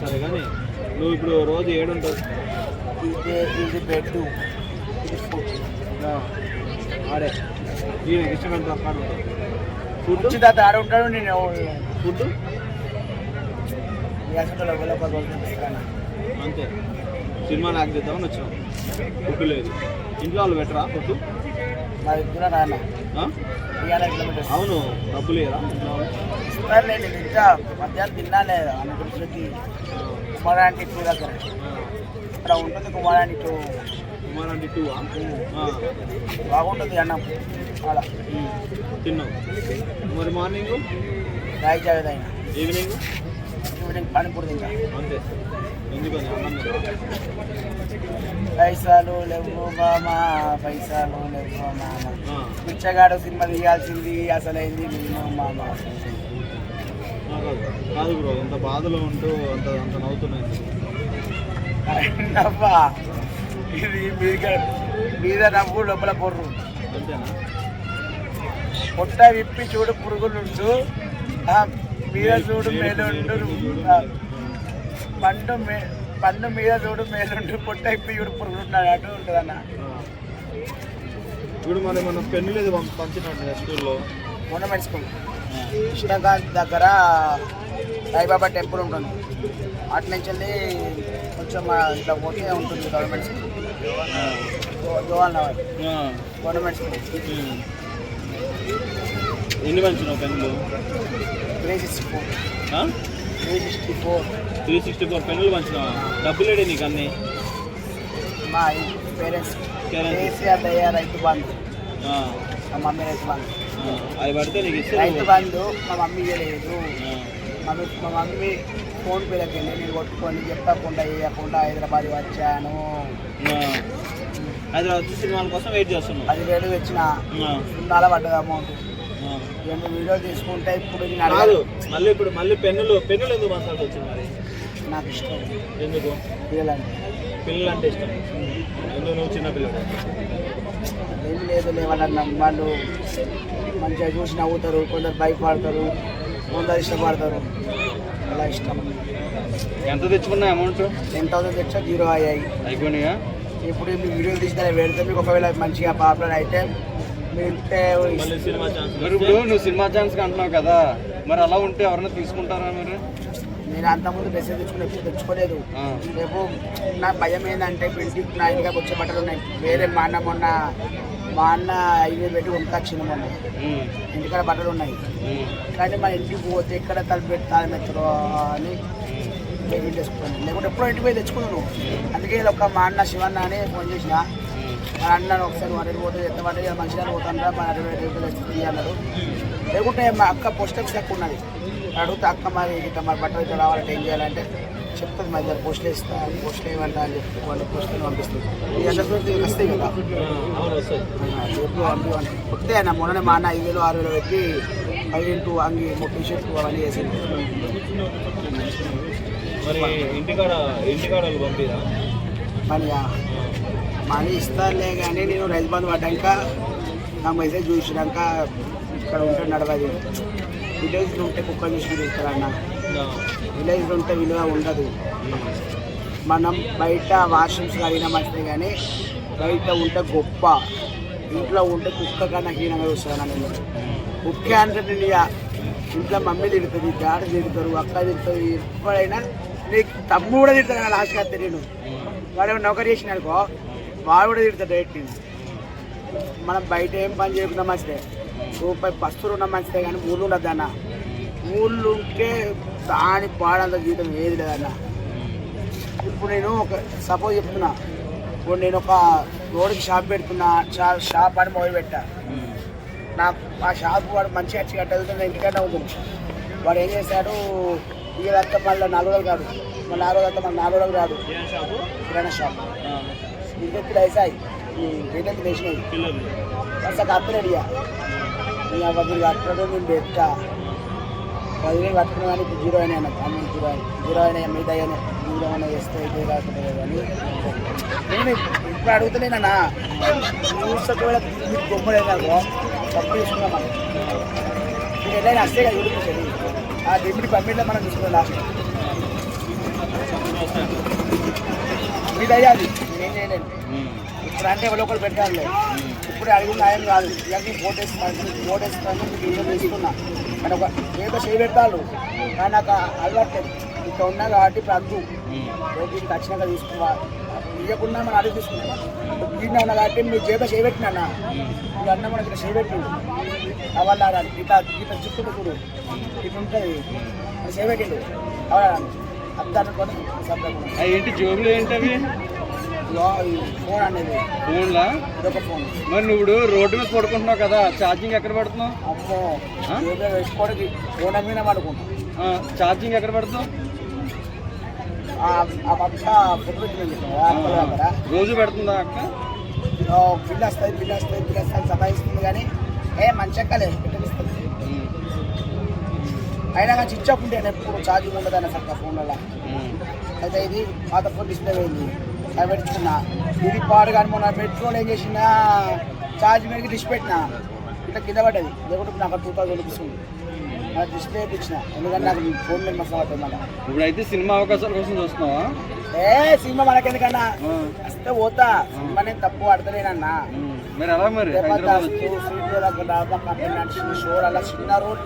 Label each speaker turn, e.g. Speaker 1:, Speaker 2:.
Speaker 1: సరే కానీ నువ్వు ఇప్పుడు రోజు ఏడుంటావు
Speaker 2: ఇది ఇది బెడ్ ఇది ఫుడ్
Speaker 1: ఆడే. దీనికి ఇష్టమైన ఫుడ్?
Speaker 2: దాత ఆడ ఉంటాడు నేను
Speaker 1: ఫుడ్? అంతే. సినిమా నాకు చేద్దామని వచ్చాం ఫుడ్ లేదు. ఇంట్లో వాళ్ళు పెట్టరా ఫుడ్?
Speaker 2: మా దగ్గర రానా?
Speaker 1: అవును డబ్బులు?
Speaker 2: ఇస్తారు నేను ఇంకా మధ్యాహ్నం తిన్నాలే అన్న గురించి కుమారానికి టూ దగ్గర. ఇక్కడ ఉంటుంది కుమారానికి
Speaker 1: కుమార్ టూ
Speaker 2: బాగుంటుంది అన్నం. అలా.
Speaker 1: తిన్నావు మరి మార్నింగ్?
Speaker 2: రాయి అయినా
Speaker 1: ఈవినింగ్?
Speaker 2: ఈవినింగ్ పానీపూరి తింటా.
Speaker 1: అంతే?
Speaker 2: పైసలు లేవు మామా పైసలు లేవు మామ. పిచ్చగాడు సినిమా తీయాల్సింది అసలైంది నేను మామ.
Speaker 1: ఆ, కాదు బ్రో బాధలో ఉంటూ అంత అంత నవ్వుతున్నాయి.
Speaker 2: నవ్వా ఇది మీద మీద నవ్వు లోపల పొర్రు పొట్ట విప్పి చూడు పురుగులుండు ఆ మీద చూడు మేలుండు పండు మే పండు మీద చూడు మేలుండు పొట్ట విప్పి చూడు పురుగులున్నాడు అటు ఉంటుంది అన్న.
Speaker 1: ఇప్పుడు మరి మనం పెన్ను లేదు పంచినట్టు స్కూల్లో.
Speaker 2: Government school. కృష్ణకాంత్ దగ్గర సాయిబాబా టెంపుల్ ఉంటుంది. అటు నుంచి వెళ్ళి కొంచెం ఇట్లా పోతే ఉంటుంది government school. Nagar government school.
Speaker 1: ఎన్ని పంచినావు పెన్నులు?
Speaker 2: Three sixty four? Three sixty four.
Speaker 1: Three sixty four పెన్నులు పంచినావా? డబ్బులు లేడే నీకు అన్ని?
Speaker 2: మా పేరెంట్స్
Speaker 1: Parents.
Speaker 2: కేసీఆర్ దయ్యా రైతు బంధు. మా మమ్మీ రైతు బంధు.
Speaker 1: అవి పడితే నీకు ఇస్తే
Speaker 2: రైతు బంధు మా మమ్మీ మమ్మీ మా మమ్మీ ఫోన్ పేలకి వెళ్ళి నేను కొట్టుకొని చెప్పకుండా వేయకుండా హైదరాబాద్ వచ్చాను.
Speaker 1: హైదరాబాద్ వచ్చి సినిమాల కోసం వెయిట్ చేస్తున్నావు.
Speaker 2: పదివేలు తెచ్చిన.
Speaker 1: ఆ,
Speaker 2: సున్నాల పడ్డది అమౌంట్. రెండు వీడియోలు తీసుకుంటే ఇప్పుడు
Speaker 1: మళ్ళీ ఇప్పుడు మళ్ళీ పెన్నులు పెన్నులు ఎందుకు వచ్చింది మరి?
Speaker 2: నాకు ఇష్టం
Speaker 1: ఎందుకు?
Speaker 2: పిల్లలంటే.
Speaker 1: పిల్లలు అంటే ఇష్టం. ఎందుకు నువ్వు చిన్న పిల్లలు
Speaker 2: ఏం లేదు లేవాలన్న వాళ్ళు మంచిగా చూసి నవ్వుతారు కొందరు భయపడతారు కొందరు ఇష్టపడతారు. అలా ఇష్టం.
Speaker 1: ఎంత తెచ్చుకున్నా అమౌంట్?
Speaker 2: టెన్ థౌసండ్ తెచ్చా జీరో అయ్యాయి.
Speaker 1: అయిపోయినాయా?
Speaker 2: ఇప్పుడు మీ వీడియోలు తీసిన పెడితే మీకు ఒకవేళ మంచిగా పాపులర్ అయితే మీరు
Speaker 3: ఇప్పుడు నువ్వు సినిమా ఛాన్స్ అంటున్నావు కదా మరి అలా ఉంటే ఎవరైనా తీసుకుంటారా మీరు?
Speaker 2: నేను అంతకుముందు మెసేజ్ తెచ్చుకుని ఎప్పుడు తెచ్చుకోలేదు. రేపు నా భయం ఏంటంటే ఇప్పుడు ఇంటికి నా ఇంటికి వచ్చే బట్టలు ఉన్నాయి. వేరే మా అన్న మొన్న మా అన్న ఐదు వేలు పెట్టి కొనుకొచ్చింది మొన్న. ఇంటికాడ బట్టలు ఉన్నాయి. కానీ మన ఇంటికి పోతే ఎక్కడ తలుపు పెట్టి తాళం అని చేసుకున్నాను లేకుంటే ఎప్పుడో ఇంటికి పోయి తెచ్చుకున్నాను. అందుకే ఒక మా అన్న శివన్న అని ఫోన్ చేసిన. మా అన్న ఒకసారి వాటి పోతే ఎంత వాటి మంచిగా పోతాను మా రూపాయలు ఇస్తుంది అన్నాడు. లేకుంటే మా అక్క పోస్ట్ ఆఫీస్ అక్క ఉన్నది. అడిగితే అక్క మరి ఇట్లా మరి బట్టలు ఇట్లా రావాలంటే ఏం చేయాలంటే చెప్తుంది మరి దగ్గర పోస్ట్ ఇస్తా పోస్ట్ వేయమంటా అని చెప్పి వాళ్ళు పోస్ట్ పంపిస్తుంది ఈ అడ్రస్ వస్తాయి కదా. కొట్టే అన్న మొన్ననే మా అన్న ఐదు వేలు ఆరు వేలు పెట్టి పదిహేను అంగి ముప్పై షర్ట్లు అవన్నీ వేసింది
Speaker 1: మరి ఇంటికాడ ఇంటికాడ
Speaker 2: ఆ? మనీ ఇస్తారులే కానీ నేను రైతు బంధు పడ్డాక నా మెసేజ్ చూసినాక ఇక్కడ ఉంటే నడవది. విలేజ్లో ఉంటే కుక్కలు చూసుకుని ఇస్తారన్న విలేజ్లో ఉంటే విలువ ఉండదు. మనం బయట వాష్రూమ్స్ అయినా మంచిదే కానీ బయట ఉంటే గొప్ప. ఇంట్లో ఉంటే కుక్క కన్నా హీనంగా చూస్తాను నేను. కుక్క అంటే నేను ఇక ఇంట్లో మమ్మీ తిడుతుంది డాడీ తిడతారు అక్క తిడుతుంది ఎప్పుడైనా నీకు తమ్ముడు కూడా తిడతాను లాస్ట్ కాదు నేను. వాడు ఏమైనా నౌకరీ చేసిన అనుకో వాడు కూడా తిడతాడు డైరెక్ట్ నేను. మనం బయట ఏం పని చేయకుండా మంచిదే. రూపాయి పస్తులు ఉన్న మంచిదే కానీ ఊళ్ళు ఉండద్దన్న ఊళ్ళు ఉంటే దాని పాడంత జీవితం ఏది లేదన్న ఇప్పుడు నేను ఒక సపోజ్ చెప్తున్నా. ఇప్పుడు నేను ఒక రోడ్కి షాప్ పెడుతున్నా షా- షాప్ అని మొదలు పెట్టా. నాకు ఆ షాప్ వాడు మంచి వచ్చి కట్టేది ఇంటికంటే అవుతుంది వాడు ఏం చేశాడు ఇదంతా మళ్ళీ నాలుగు రోజులు కాదు. మళ్ళీ నాలుగు రోజులు మళ్ళీ నాలుగు రోజులు
Speaker 1: షాపు?
Speaker 2: కిరాణా షాప్.
Speaker 1: ఆ,
Speaker 2: ఇంకెప్పుడు వేసాయి ఈ రేట్లకి వేసినాయి అసలు కట్టలేడు ఇక ఇక మీరు కట్టడం నేను పెట్టా పదివేలు కట్టుకున్నా కానీ ఇప్పుడు జీరో అయినా అమ్మ జీరో అయినా జీరో అయినా మిగతా అయినా జీరో అయినా వేస్తే అయితే కాకుండా కానీ నేను ఇప్పుడు అడుగుతలేనన్నా చూస్తే కూడా మీకు బొమ్మలేదనుకో తప్పు తీసుకున్నాం మనం. మీరు ఎలా వస్తే కదా చూపించండి ఆ డిమిడి పంపిణీలో మనం తీసుకున్నాం లాస్ట్. మీద అయ్యాది. నేనేం చేయలేను. ఇప్పుడు అంటే ఎవరో ఒకరు పెట్టాలి ఇప్పుడు అడిగిన న్యాయం కాదు. ఇవన్నీ ఓటేస్తాను మీకు ఇంట్లో తీసుకున్నా కానీ ఒక ఏదో చేయి పెడతాడు కానీ నాకు అలవాటు ఇక్కడ ఉన్నా కాబట్టి
Speaker 3: ఉమ్.
Speaker 2: దీనికి వచ్చినాక తీసుకున్నా ఇవ్వకుండా మనం అడిగి తీసుకున్నాం. దీన్ని ఉన్నా కాబట్టి మీరు జేబ చేయబెట్టినా మీరు అన్న మనకి ఇక్కడ చేయబెట్టిండు అవల్ల గీత గీత చుట్టూ చూడు. ఇటు ఉంటుంది. చేయబెట్టిండు అవలా అద్దాన్ని కొని శబ్దం
Speaker 3: ఆ ఏంటి జోబులు ఏంటి అవి
Speaker 2: ఫోన్ అనేది
Speaker 3: ఫోన్లా?
Speaker 2: ఇదొక ఫోన్.
Speaker 3: మరి నువ్వు రోడ్డు మీద పడుకుంటున్నావు కదా ఛార్జింగ్ ఎక్కడ పెడుతున్నావు?
Speaker 2: అమ్మో వేసుకోవడానికి ఫోన్ మీద
Speaker 3: ఛార్జింగ్ ఎక్కడ
Speaker 2: అక్కడ
Speaker 3: రోజు పెడుతుందా అక్క?
Speaker 2: బిల్లు వస్తాయి బిల్లు వస్తాయి బిల్లు వస్తాయి సతాయిస్తుంది కానీ ఏ మంచి ఎక్కలే పెట్టిస్తుంది
Speaker 3: ఉమ్.
Speaker 2: అయినా కానీ స్విచ్ ఆఫ్ ఉంటే ఎప్పుడు ఛార్జింగ్ ఉండదు అన్న ఫోన్లలో.
Speaker 3: ఉమ్.
Speaker 2: అయితే ఇది పాత ఫోన్ డిస్ప్లే పోయింది. పెట్టుకున్నా ఇది పాడు కానీ మొన్న పెట్రోల్ ఏం చేసిన? ఛార్జ్ మీద డిష్ పెట్టిన. ఇట్లా కింద పడ్డది. లేకుంటే నాకు టూ థౌసండ్ రూపీస్ ఉంది. నాకు డిస్ప్లే వేయించిన ఎందుకంటే నాకు ఫోన్ మీద మసాలా పడుతుంది మళ్ళీ
Speaker 3: ఇప్పుడైతే సినిమా అవకాశాల కోసం చూస్తున్నావా?
Speaker 2: ఏ సినిమా మనకెందుకన్నా. వస్తే పోతా. సినిమా నేను తప్పు ఆడతలేనన్నా.
Speaker 3: మరి ఎలా మరి?
Speaker 2: షోలు అలా చిన్న రోడ్